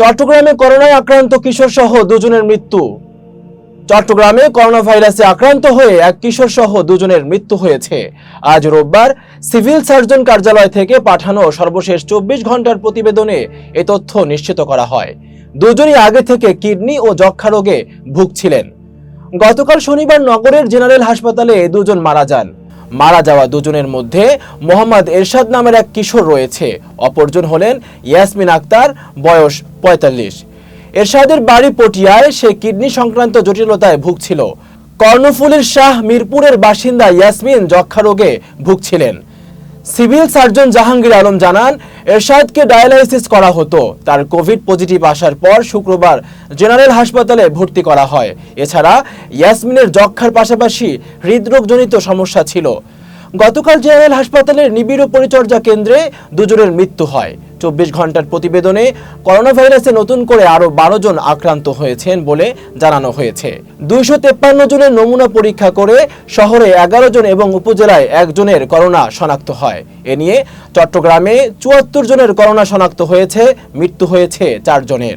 চট্টগ্রামে করোনায় আক্রান্ত কিশোর সহ দুজনের মৃত্যু। চট্টগ্রামে করোনা ভাইরাসে আক্রান্ত হয়ে এক কিশোর সহ দুজনের মৃত্যু হয়েছে। আজ রোববার সিভিল সার্জন কার্যালয় থেকে পাঠানো সর্বশেষ চব্বিশ ঘণ্টার প্রতিবেদনে এ তথ্য নিশ্চিত করা হয়। দুজনই আগে থেকে কিডনি ও যক্ষা রোগে ভুগছিলেন। গতকাল শনিবার নগরের জেনারেল হাসপাতালে দুজন মারা যান। মারা যাওয়া দুজনের মধ্যে মোহাম্মদ এরশাদ নামের এক কিশোর রয়েছে। অপরজন হলেন ইয়াসমিন আক্তার, বয়স পঁয়তাল্লিশ। এরশাদের বাড়ি পটিয়ায় সে কিডনি সংক্রান্ত জটিলতায় ভুগছিল। কর্ণফুলীর শাহ মিরপুরের বাসিন্দা ইয়াসমিন যক্ষা রোগে ভুগছিলেন। সিভিল সার্জন জাহাঙ্গীর আলম জানান, এরশাদকে ডায়ালাইসিস করা হতো। তার কোভিড পজিটিভ আসার পর শুক্রবার জেনারেল হাসপাতালে ভর্তি করা হয়। এছাড়া ইয়াসমিনের যক্ষার পাশাপাশি হৃদরোগজনিত সমস্যা ছিল। গতকাল জেনারেল হাসপাতালের নিবিড় পরিচর্যা কেন্দ্রে দুজনের মৃত্যু হয়। চব্বিশ ঘণ্টার প্রতিবেদনে করোনা ভাইরাসে নতুন করে আরও বারো জন আক্রান্ত হয়েছেন বলে জানানো হয়েছে। দুইশো তেপ্পান্ন জনের নমুনা পরীক্ষা করে শহরে এগারো জন এবং উপজেলায় একজনের করোনা শনাক্ত হয়। এ নিয়ে চট্টগ্রামে চুয়াত্তর জনের করোনা শনাক্ত হয়েছে, মৃত্যু হয়েছে চারজনের